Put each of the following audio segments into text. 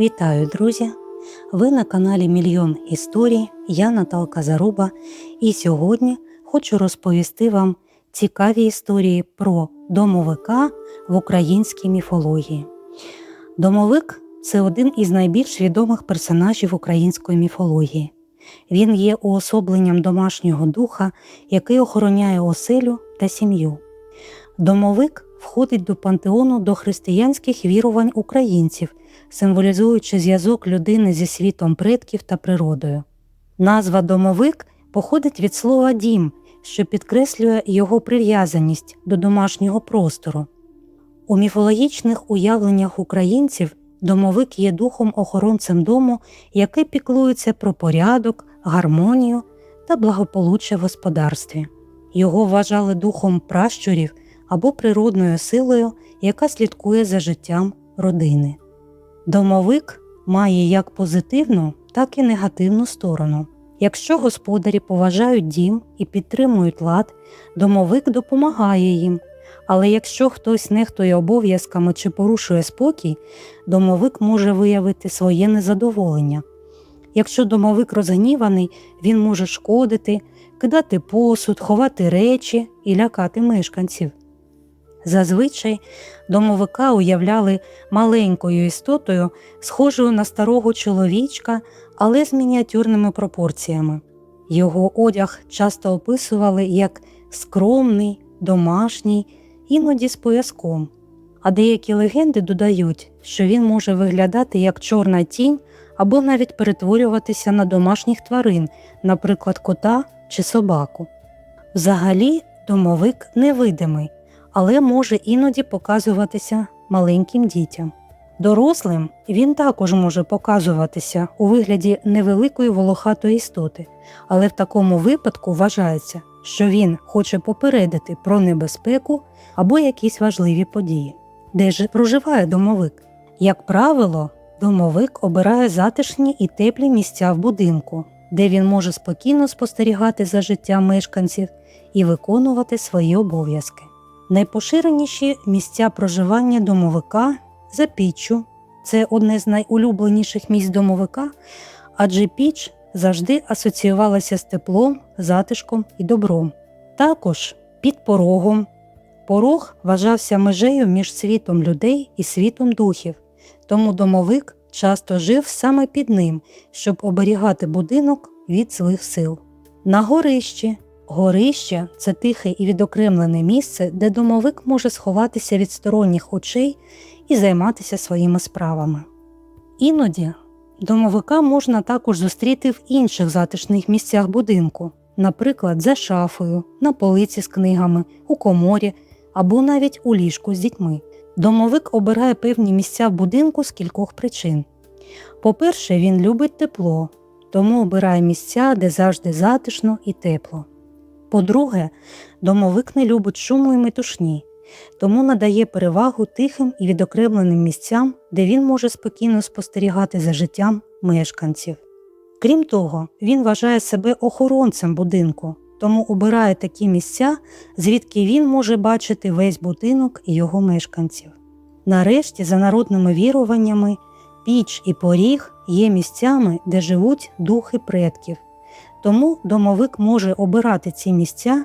Вітаю, друзі! Ви на каналі Мільйон історій. Я Наталка Заруба, і сьогодні хочу розповісти вам цікаві історії про домовика в українській міфології. Домовик це один із найбільш відомих персонажів української міфології. Він є уособленням домашнього духа, який охороняє оселю та сім'ю. Домовик входить до пантеону дохристиянських вірувань українців, символізуючи зв'язок людини зі світом предків та природою. Назва домовик походить від слова дім, що підкреслює його прив'язаність до домашнього простору. У міфологічних уявленнях українців домовик є духом-охоронцем дому, який піклується про порядок, гармонію та благополуччя в господарстві. Його вважали духом пращурів або природною силою, яка слідкує за життям родини. Домовик має як позитивну, так і негативну сторону. Якщо господарі поважають дім і підтримують лад, домовик допомагає їм. Але якщо хтось нехтує обов'язками чи порушує спокій, домовик може виявити своє незадоволення. Якщо домовик розгніваний, він може шкодити, кидати посуд, ховати речі і лякати мешканців. Зазвичай домовика уявляли маленькою істотою, схожою на старого чоловічка, але з мініатюрними пропорціями. Його одяг часто описували як скромний, домашній, іноді з пояском. А деякі легенди додають, що він може виглядати як чорна тінь або навіть перетворюватися на домашніх тварин, наприклад, кота чи собаку. Взагалі, домовик невидимий але може іноді показуватися маленьким дітям. Дорослим він також може показуватися у вигляді невеликої волохатої істоти, але в такому випадку вважається, що він хоче попередити про небезпеку або якісь важливі події. Де ж проживає домовик? Як правило, домовик обирає затишні і теплі місця в будинку, де він може спокійно спостерігати за життям мешканців і виконувати свої обов'язки. Найпоширеніші місця проживання домовика за піччю. Це одне з найулюбленіших місць домовика, адже піч завжди асоціювалася з теплом, затишком і добром. Також під порогом. Порог вважався межею між світом людей і світом духів, тому домовик часто жив саме під ним, щоб оберігати будинок від злих сил. На горищі Горище це тихе і відокремлене місце, де домовик може сховатися від сторонніх очей і займатися своїми справами. Іноді домовика можна також зустріти в інших затишних місцях будинку, наприклад, за шафою, на полиці з книгами, у коморі або навіть у ліжку з дітьми. Домовик обирає певні місця в будинку з кількох причин. По-перше, він любить тепло, тому обирає місця, де завжди затишно і тепло. По-друге, домовик не любить шуму і метушні, тому надає перевагу тихим і відокремленим місцям, де він може спокійно спостерігати за життям мешканців. Крім того, він вважає себе охоронцем будинку, тому обирає такі місця, звідки він може бачити весь будинок і його мешканців. Нарешті, за народними віруваннями, піч і поріг є місцями, де живуть духи предків. Тому домовик може обирати ці місця,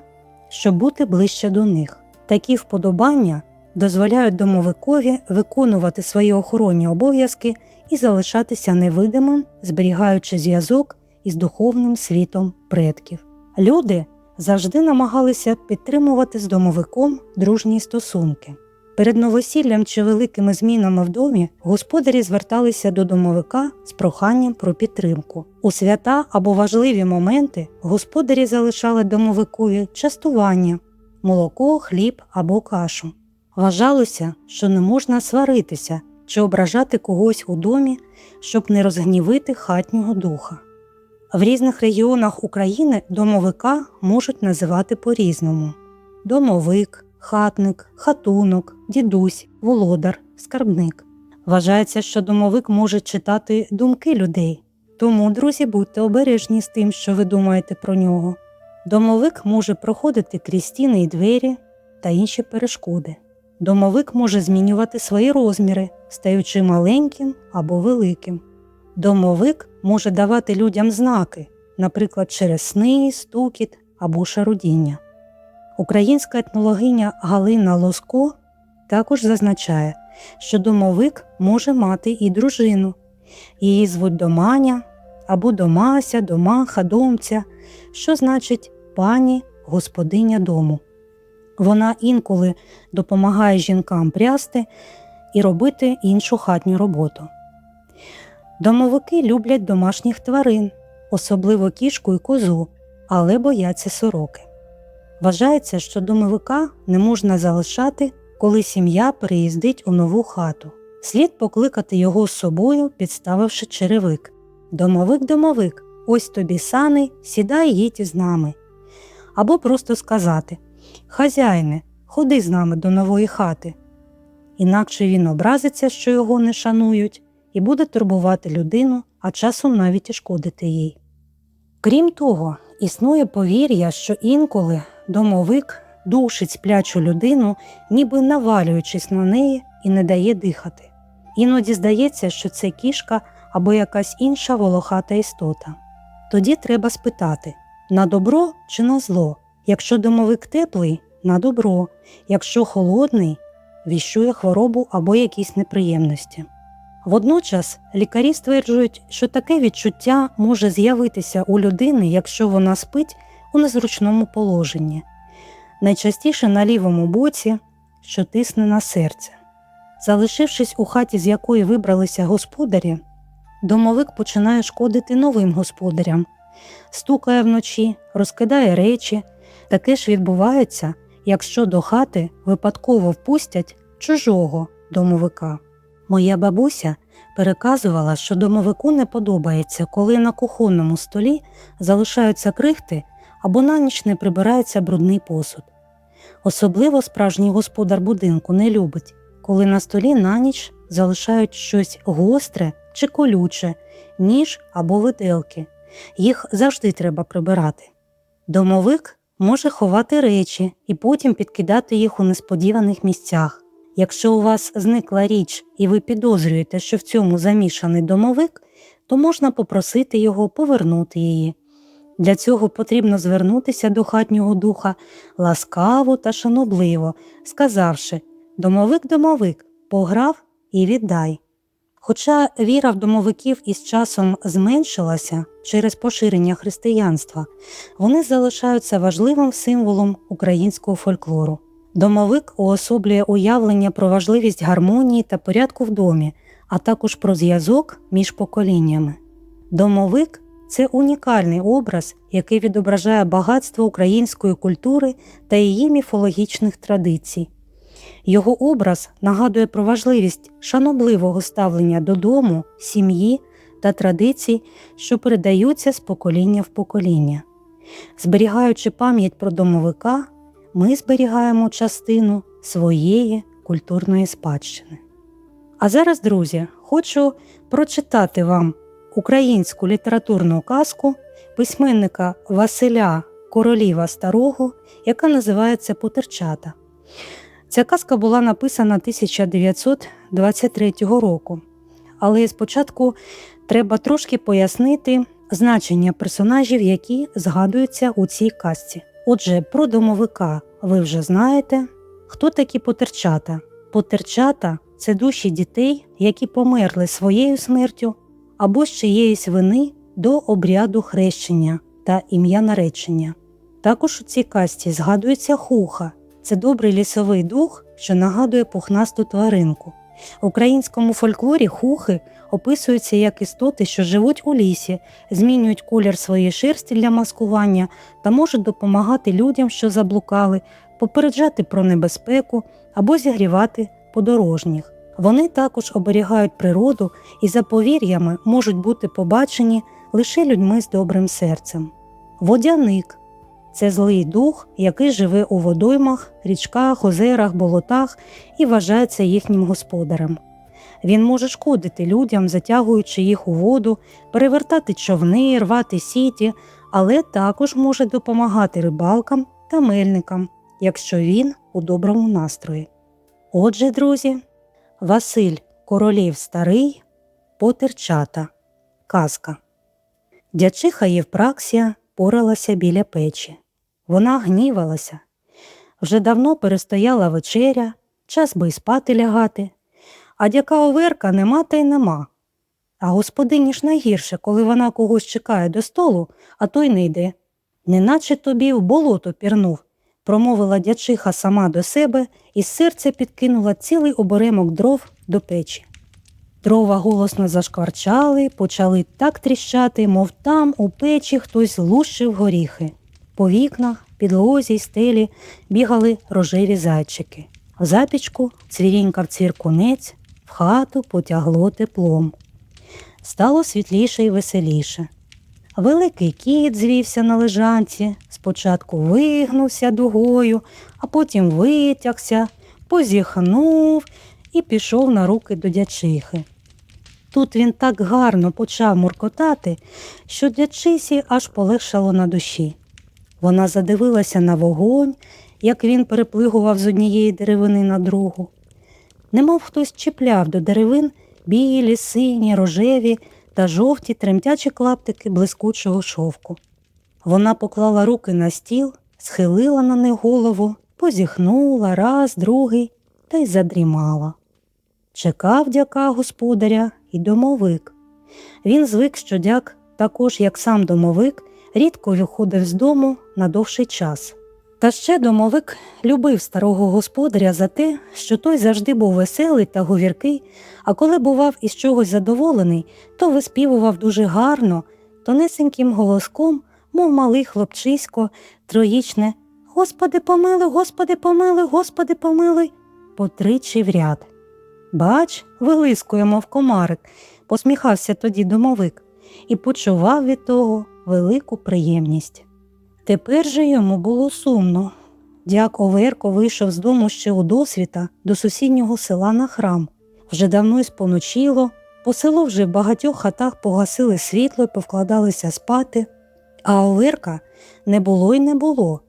щоб бути ближче до них. Такі вподобання дозволяють домовикові виконувати свої охоронні обов'язки і залишатися невидимим, зберігаючи зв'язок із духовним світом предків. Люди завжди намагалися підтримувати з домовиком дружні стосунки. Перед новосіллям чи великими змінами в домі господарі зверталися до домовика з проханням про підтримку. У свята або важливі моменти господарі залишали домовикові частування, молоко, хліб або кашу. Вважалося, що не можна сваритися чи ображати когось у домі, щоб не розгнівити хатнього духа. В різних регіонах України домовика можуть називати по-різному: домовик хатник, хатунок, дідусь, володар, скарбник. Вважається, що домовик може читати думки людей, тому, друзі, будьте обережні з тим, що ви думаєте про нього. Домовик може проходити крізь стіни й двері та інші перешкоди. домовик може змінювати свої розміри, стаючи маленьким або великим. Домовик може давати людям знаки, наприклад, через сни, стукіт або шарудіння. Українська етнологиня Галина Лоско також зазначає, що домовик може мати і дружину. Її звуть доманя або домася, домаха, домця, що значить пані господиня дому. Вона інколи допомагає жінкам прясти і робити іншу хатню роботу. Домовики люблять домашніх тварин, особливо кішку і козу, але бояться сороки. Вважається, що домовика не можна залишати, коли сім'я переїздить у нову хату. Слід покликати його з собою, підставивши черевик. Домовик, домовик, ось тобі сани, сідай їдь із нами. Або просто сказати Хазяїне, ходи з нами до нової хати. Інакше він образиться, що його не шанують, і буде турбувати людину, а часом навіть і шкодити їй. Крім того, існує повір'я, що інколи домовик душить сплячу людину, ніби навалюючись на неї і не дає дихати. Іноді здається, що це кішка або якась інша волохата істота. Тоді треба спитати на добро чи на зло. Якщо домовик теплий на добро, якщо холодний, віщує хворобу або якісь неприємності. Водночас лікарі стверджують, що таке відчуття може з'явитися у людини, якщо вона спить у незручному положенні, найчастіше на лівому боці, що тисне на серце. Залишившись у хаті, з якої вибралися господарі, домовик починає шкодити новим господарям, стукає вночі, розкидає речі. Таке ж відбувається, якщо до хати випадково впустять чужого домовика. Моя бабуся переказувала, що домовику не подобається, коли на кухонному столі залишаються крихти або на ніч не прибирається брудний посуд. Особливо справжній господар будинку не любить, коли на столі на ніч залишають щось гостре чи колюче, ніж або виделки. Їх завжди треба прибирати. Домовик може ховати речі і потім підкидати їх у несподіваних місцях. Якщо у вас зникла річ і ви підозрюєте, що в цьому замішаний домовик, то можна попросити його повернути її. Для цього потрібно звернутися до хатнього духа ласкаво та шанобливо, сказавши Домовик, домовик, пограв і віддай. Хоча віра в домовиків із часом зменшилася через поширення християнства, вони залишаються важливим символом українського фольклору. Домовик уособлює уявлення про важливість гармонії та порядку в домі, а також про зв'язок між поколіннями. Домовик це унікальний образ, який відображає багатство української культури та її міфологічних традицій. Його образ нагадує про важливість шанобливого ставлення додому, сім'ї та традицій, що передаються з покоління в покоління. Зберігаючи пам'ять про домовика, ми зберігаємо частину своєї культурної спадщини. А зараз, друзі, хочу прочитати вам українську літературну казку письменника Василя Короліва Старого, яка називається Потерчата. Ця казка була написана 1923 року, але спочатку треба трошки пояснити значення персонажів, які згадуються у цій казці. Отже, про домовика ви вже знаєте, хто такі потерчата. Потерчата це душі дітей, які померли своєю смертю або з чиєїсь вини до обряду хрещення та ім'я наречення. Також у цій касті згадується хуха це добрий лісовий дух, що нагадує пухнасту тваринку. В українському фольклорі хухи описуються як істоти, що живуть у лісі, змінюють колір своєї шерсті для маскування та можуть допомагати людям, що заблукали, попереджати про небезпеку або зігрівати подорожніх. Вони також оберігають природу і за повір'ями можуть бути побачені лише людьми з добрим серцем. Водяник це злий дух, який живе у водоймах, річках, озерах, болотах і вважається їхнім господарем. Він може шкодити людям, затягуючи їх у воду, перевертати човни, рвати сіті, але також може допомагати рибалкам та мельникам, якщо він у доброму настрої. Отже, друзі, Василь Королів Старий, Потерчата, Казка. Дячиха Євпраксія поралася біля печі. Вона гнівалася. Вже давно перестояла вечеря, час би й спати лягати. А дяка оверка нема та й нема. А господині ж найгірше, коли вона когось чекає до столу, а той не йде. Неначе тобі в болото пірнув, промовила дячиха сама до себе і з серця підкинула цілий оберемок дров до печі. Дрова голосно зашкварчали, почали так тріщати, мов там у печі хтось лущив горіхи. По вікнах, підлозі й стелі бігали рожеві зайчики. В запічку цвірінькав цвіркунець, в хату потягло теплом. Стало світліше й веселіше. Великий кіт звівся на лежанці, спочатку вигнувся дугою, а потім витягся, позіхнув і пішов на руки до дячихи. Тут він так гарно почав муркотати, що дячисі аж полегшало на душі. Вона задивилася на вогонь, як він переплигував з однієї деревини на другу. Немов хтось чіпляв до деревин білі, сині, рожеві та жовті тремтячі клаптики блискучого шовку. Вона поклала руки на стіл, схилила на них голову, позіхнула раз, другий та й задрімала. Чекав дяка господаря і домовик. Він звик, що дяк, також як сам домовик, рідко виходив з дому на довший час. Та ще домовик любив старого господаря за те, що той завжди був веселий та говіркий, а коли бував із чогось задоволений, то виспівував дуже гарно, тонесеньким голоском, мов малий хлопчисько, троїчне Господи помилуй, Господи помилуй, Господи помилуй, по тричі в ряд. Бач, вилискує, мов комарик, посміхався тоді домовик і почував від того велику приємність. Тепер же йому було сумно. Дяк Оверко вийшов з дому ще у досвіта до сусіднього села на храм. Вже давно й споночило, по селу вже в багатьох хатах погасили світло й повкладалися спати, а Оверка не було й не було.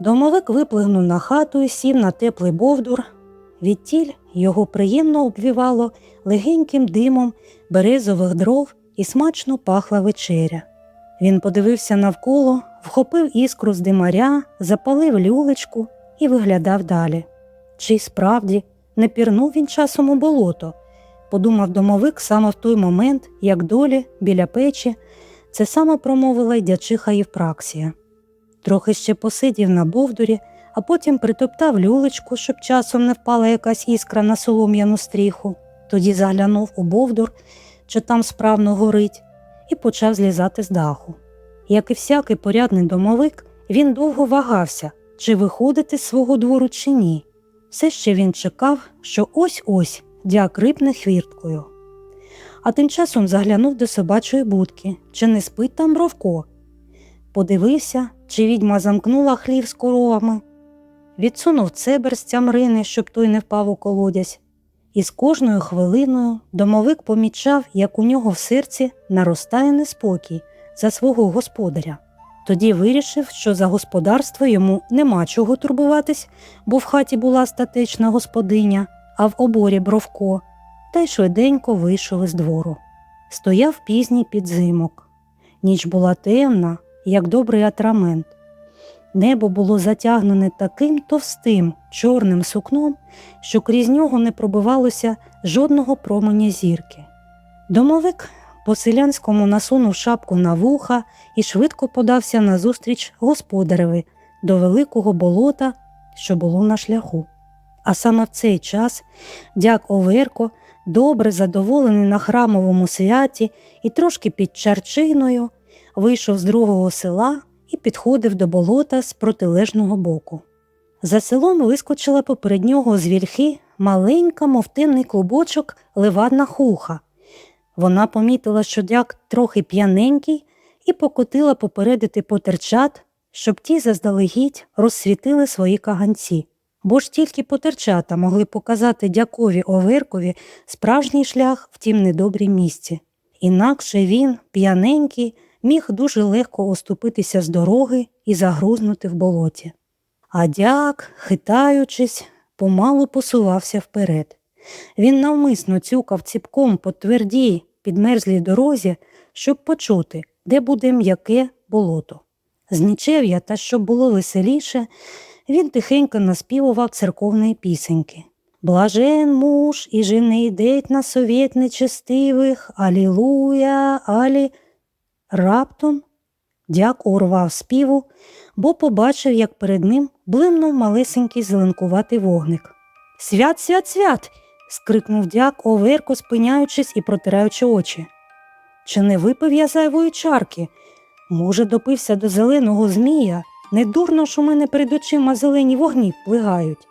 Домовик виплигнув на хату і сів на теплий бовдур. Відтіль його приємно обвівало легеньким димом березових дров і смачно пахла вечеря. Він подивився навколо, вхопив іскру з димаря, запалив люлечку і виглядав далі. Чи й справді не пірнув він часом у болото, подумав домовик саме в той момент, як долі біля печі, це саме промовила й дячиха Євпраксія. Трохи ще посидів на бовдурі, а потім притоптав люлечку, щоб часом не впала якась іскра на солом'яну стріху. Тоді заглянув у бовдур, чи там справно горить, і почав злізати з даху. Як і всякий порядний домовик, він довго вагався, чи виходити з свого двору, чи ні. Все ще він чекав, що ось ось дяк рипне хвірткою. А тим часом заглянув до собачої будки, чи не спить там бровко. Подивився, чи відьма замкнула хлів з коровами, відсунув цебер з цямрини, щоб той не впав у колодязь, і з кожною хвилиною домовик помічав, як у нього в серці наростає неспокій за свого господаря. Тоді вирішив, що за господарство йому нема чого турбуватись, бо в хаті була статечна господиня, а в оборі бровко, та й швиденько вийшов із двору. Стояв пізній підзимок. Ніч була темна, як добрий атрамент. Небо було затягнене таким товстим чорним сукном, що крізь нього не пробивалося жодного променя зірки. Домовик по селянському насунув шапку на вуха і швидко подався назустріч господареві до великого болота, що було на шляху. А саме в цей час дяк Оверко, добре задоволений на храмовому святі і трошки під чарчиною, вийшов з другого села і підходив до болота з протилежного боку. За селом вискочила поперед нього з вільхи маленька, мов темний клубочок, левадна хуха. Вона помітила, що дяк трохи п'яненький, і покотила попередити потерчат, щоб ті заздалегідь розсвітили свої каганці. Бо ж тільки потерчата могли показати дякові Оверкові справжній шлях в тім недобрім місці. Інакше він, п'яненький, міг дуже легко оступитися з дороги і загрузнути в болоті. А дяк, хитаючись, помалу посувався вперед. Він навмисно цюкав ціпком по твердій, підмерзлій дорозі, щоб почути, де буде м'яке болото. З нічев'я, та щоб було веселіше, він тихенько наспівував церковної пісеньки. Блажен муж і жени йдеть на совєт нечестивих, Алілуя, алі. Раптом дяк урвав співу, бо побачив, як перед ним блимнув малесенький зеленкуватий вогник. Свят, свят, свят. Скрикнув дяк, оверко спиняючись і протираючи очі. Чи не випив я зайвої чарки? Може, допився до зеленого змія? Не дурно, що в мене перед очима зелені вогні плигають.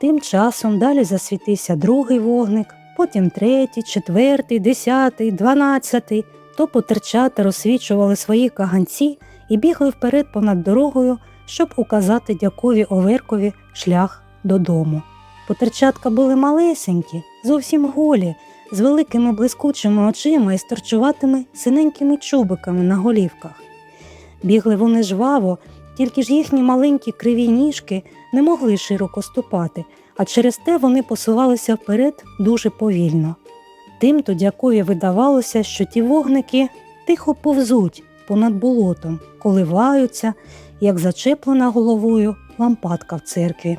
Тим часом далі засвітився другий вогник, потім третій, четвертий, десятий, дванадцятий. То потерчата розсвічували свої каганці і бігли вперед понад дорогою, щоб указати дякові Оверкові шлях додому. Потерчатка були малесенькі, зовсім голі, з великими блискучими очима і сторчуватими синенькими чубиками на голівках. Бігли вони жваво, тільки ж їхні маленькі криві ніжки не могли широко ступати, а через те вони посувалися вперед дуже повільно. Тимто дякові видавалося, що ті вогники тихо повзуть понад болотом, коливаються, як зачеплена головою лампадка в церкві.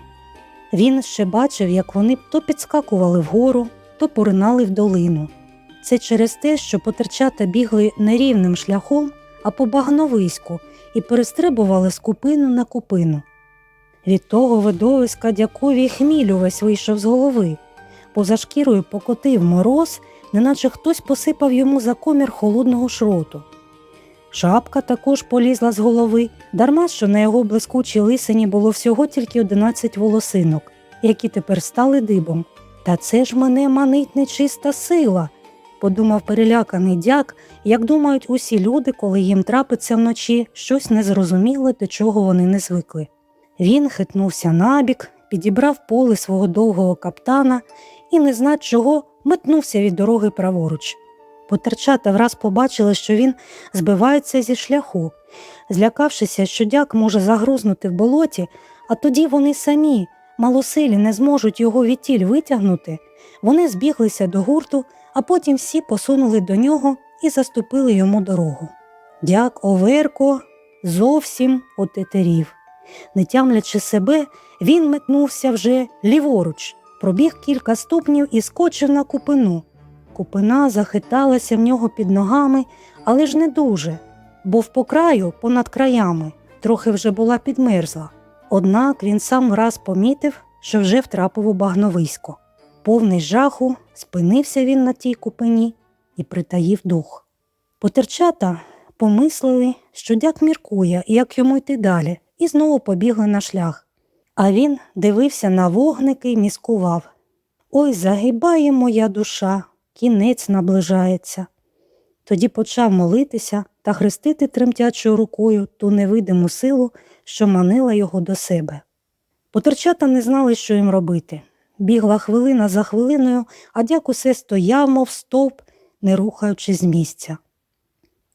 Він ще бачив, як вони то підскакували вгору, то поринали в долину. Це через те, що потерчата бігли не рівним шляхом, а по багновиську і перестрибували з купину на купину. Від того видовиська дякові хміль увесь вийшов з голови. Поза шкірою покотив мороз, неначе хтось посипав йому за комір холодного шроту. Шапка також полізла з голови, дарма що на його блискучій лисині було всього тільки одинадцять волосинок, які тепер стали дибом. Та це ж мене манить нечиста сила, подумав переляканий дяк, як думають усі люди, коли їм трапиться вночі щось незрозуміле, до чого вони не звикли. Він хитнувся набік, підібрав поле свого довгого каптана і, не знать чого, метнувся від дороги праворуч. Потерчата враз побачили, що він збивається зі шляху, злякавшися, що дяк може загрузнути в болоті, а тоді вони самі, малосилі, не зможуть його відтіль витягнути, вони збіглися до гурту, а потім всі посунули до нього і заступили йому дорогу. Дяк Оверко зовсім отетерів. Не тямлячи себе, він метнувся вже ліворуч, пробіг кілька ступнів і скочив на купину. Купина захиталася в нього під ногами, але ж не дуже, бо в покраю понад краями трохи вже була підмерзла. Однак він сам враз помітив, що вже втрапив у багновисько. Повний жаху спинився він на тій купині і притаїв дух. Потерчата помислили, що дяк міркує, як йому йти далі, і знову побігли на шлях. А він дивився на вогники і міскував. Ой, загибає моя душа, кінець наближається. Тоді почав молитися та хрестити тремтячою рукою ту невидиму силу, що манила його до себе. Потерчата не знали, що їм робити. Бігла хвилина за хвилиною, а дяк усе стояв, мов стовп, не рухаючись з місця.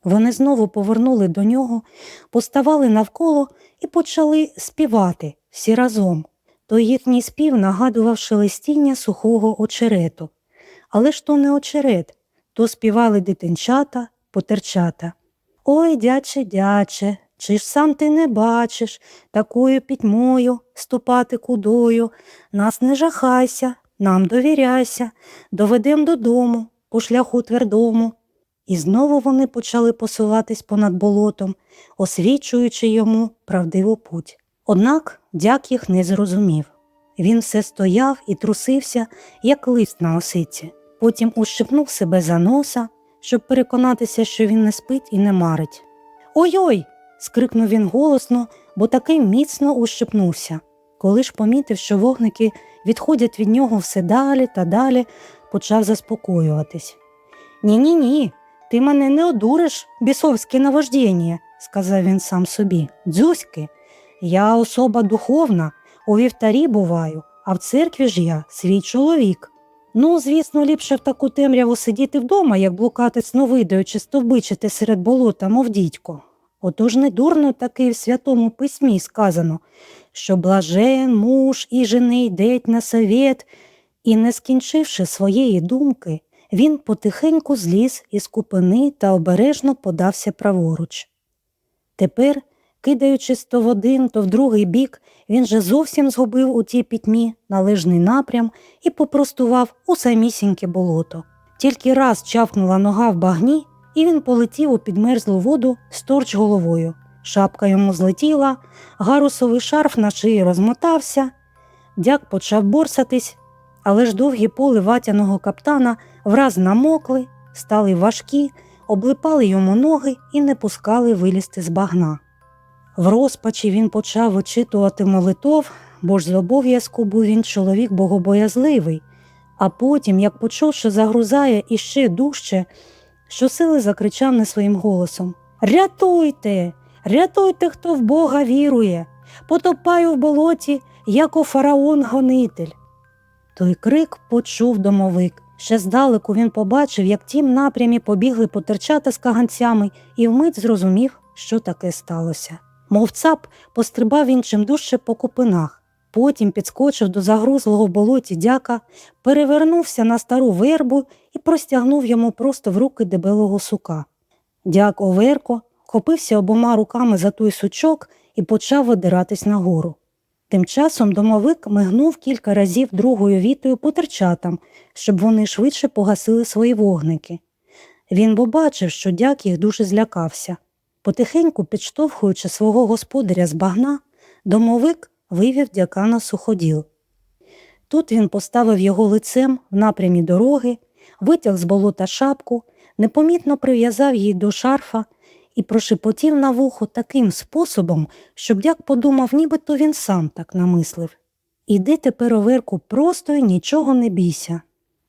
Вони знову повернули до нього, поставали навколо і почали співати всі разом. Той їхній спів нагадував шелестіння сухого очерету. Але ж то не очерет, то співали дитинчата, потерчата. Ой, дяче, дяче, чи ж сам ти не бачиш такою пітьмою ступати кудою, нас не жахайся, нам довіряйся, доведем додому, по шляху твердому. І знову вони почали посуватись понад болотом, освічуючи йому правдиву путь. Однак дяк їх не зрозумів. Він все стояв і трусився, як лист на осиці. Потім ущипнув себе за носа, щоб переконатися, що він не спить і не марить. Ой-ой. скрикнув він голосно, бо таки міцно ущипнувся. Коли ж помітив, що вогники відходять від нього все далі та далі, почав заспокоюватись. Ні, ні, ні, ти мене не одуриш, бісовське наваждіння, сказав він сам собі. Дзюськи, я особа духовна, у вівтарі буваю, а в церкві ж я свій чоловік. Ну, звісно, ліпше в таку темряву сидіти вдома, як блукати сновидою чи стовбичити серед болота, мов дідько. Отож не дурно таки в святому письмі сказано що блажен муж і жени йдеть на совет, і, не скінчивши своєї думки, він потихеньку зліз із купини та обережно подався праворуч. Тепер, кидаючись то в один, то в другий бік, він же зовсім згубив у тій пітьмі належний напрям і попростував у самісіньке болото. Тільки раз чавкнула нога в багні, і він полетів у підмерзлу воду сторч головою. Шапка йому злетіла, гарусовий шарф на шиї розмотався. Дяк почав борсатись, але ж довгі поли ватяного каптана враз намокли, стали важкі, облипали йому ноги і не пускали вилізти з багна. В розпачі він почав вичитувати молитов, бо ж з обов'язку був він чоловік богобоязливий, а потім, як почув, що загрузає іще дужче, щосили закричав не своїм голосом Рятуйте, рятуйте, хто в Бога вірує, потопаю в болоті, яко фараон гонитель. Той крик почув домовик. Ще здалеку він побачив, як тім напрямі побігли потерчата з каганцями, і вмить зрозумів, що таке сталося. Мов цап, пострибав він чимдужче по купинах, потім підскочив до загрузлого в болоті дяка, перевернувся на стару вербу і простягнув йому просто в руки дебелого сука. Дяк Оверко хопився обома руками за той сучок і почав видиратись нагору. Тим часом домовик мигнув кілька разів другою вітою потерчатам, щоб вони швидше погасили свої вогники. Він побачив, що дяк їх дуже злякався. Потихеньку, підштовхуючи свого господаря з багна, домовик вивів дяка на суходіл. Тут він поставив його лицем в напрямі дороги, витяг з болота шапку, непомітно прив'язав її до шарфа і прошепотів на вухо таким способом, щоб дяк подумав, нібито він сам так намислив. Іди тепер оверку просто й нічого не бійся.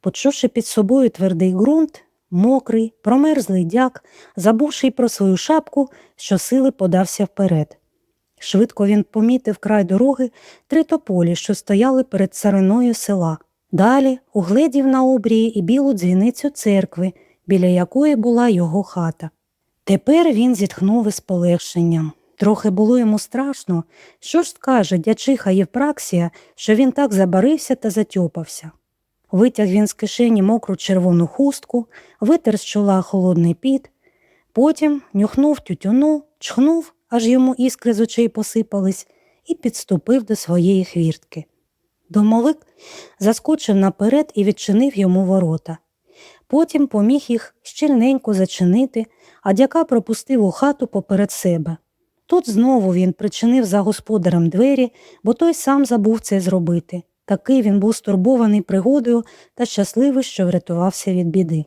Почувши під собою твердий ґрунт, мокрий, промерзлий дяк, забувши й про свою шапку, щосили подався вперед. Швидко він помітив край дороги три тополі, що стояли перед цариною села. Далі угледів на обрії і білу дзвіницю церкви, біля якої була його хата. Тепер він зітхнув із полегшенням. Трохи було йому страшно, що ж скаже дячиха Євпраксія, що він так забарився та затьопався. Витяг він з кишені мокру червону хустку, витер з чола холодний піт, потім нюхнув тютюну, чхнув, аж йому іскри з очей посипались, і підступив до своєї хвіртки. Домовик заскочив наперед і відчинив йому ворота. Потім поміг їх щільненько зачинити, а дяка пропустив у хату поперед себе. Тут знову він причинив за господарем двері, бо той сам забув це зробити. Такий він був стурбований пригодою та щасливий, що врятувався від біди.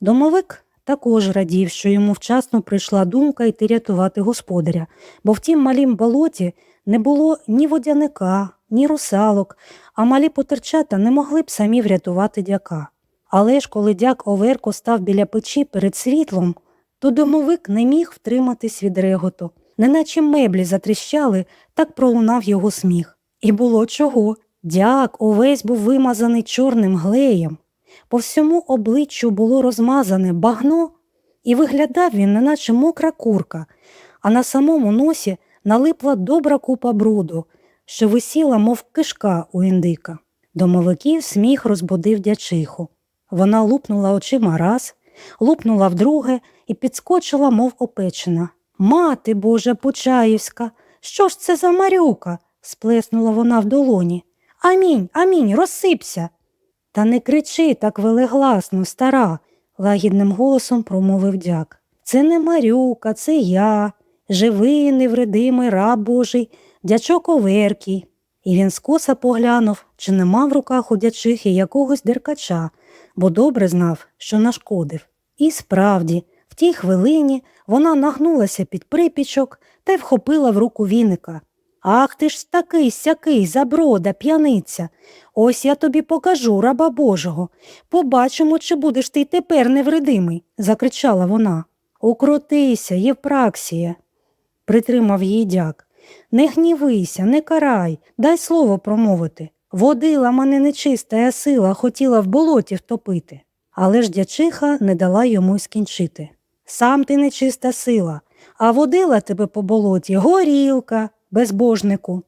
Домовик також радів, що йому вчасно прийшла думка йти рятувати господаря, бо в тім малім болоті не було ні водяника, ні русалок, а малі потерчата не могли б самі врятувати дяка. Але ж коли дяк Оверко став біля печі перед світлом, то домовик не міг втриматись від реготу. Неначе меблі затріщали, так пролунав його сміх. І було чого. Дяк увесь був вимазаний чорним глеєм. По всьому обличчю було розмазане багно, і виглядав він, неначе мокра курка, а на самому носі налипла добра купа бруду, що висіла, мов кишка у індика. Домовиків сміх розбудив дячиху. Вона лупнула очима раз, лупнула вдруге і підскочила, мов опечена. Мати Божа Почаївська, що ж це за марюка? сплеснула вона в долоні. Амінь, амінь, розсипся. Та не кричи так велегласно, стара, лагідним голосом промовив дяк. Це не Марюка, це я, живий, невредимий раб Божий, дячок Оверкій. І він скоса поглянув, чи нема в руках у дячихи якогось деркача, бо добре знав, що нашкодив. І справді, в тій хвилині вона нагнулася під припічок та й вхопила в руку віника. Ах ти ж такий сякий, заброда, п'яниця. Ось я тобі покажу, раба Божого. Побачимо, чи будеш ти тепер невредимий, закричала вона. Укротися, Євпраксія, притримав її дяк. Не гнівися, не карай, дай слово промовити. Водила мене нечиста сила, хотіла в болоті втопити. Але ж дячиха не дала йому скінчити. Сам ти нечиста сила, а водила тебе по болоті горілка, безбожнику.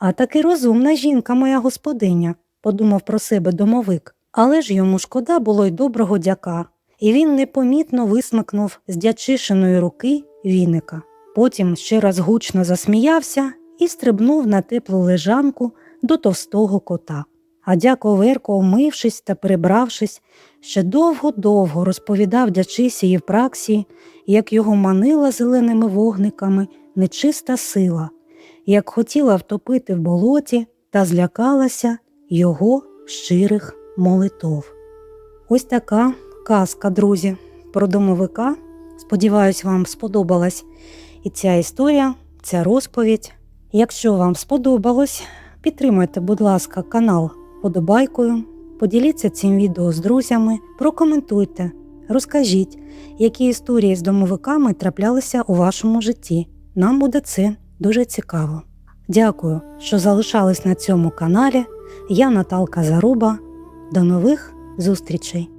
А таки розумна жінка, моя господиня, подумав про себе домовик. Але ж йому шкода було й доброго дяка, і він непомітно висмикнув з дячишиної руки віника. Потім ще раз гучно засміявся і стрибнув на теплу лежанку до товстого кота. А дяко Верко, омившись та прибравшись, ще довго-довго розповідав дячисі Євпраксії, як його манила зеленими вогниками нечиста сила, як хотіла втопити в болоті та злякалася його щирих молитов. Ось така казка, друзі, про домовика. Сподіваюсь, вам сподобалась і ця історія, ця розповідь. Якщо вам сподобалось, підтримайте, будь ласка, канал подобайкою, поділіться цим відео з друзями, прокоментуйте, розкажіть, які історії з домовиками траплялися у вашому житті. Нам буде це дуже цікаво. Дякую, що залишались на цьому каналі. Я Наталка Заруба. До нових зустрічей!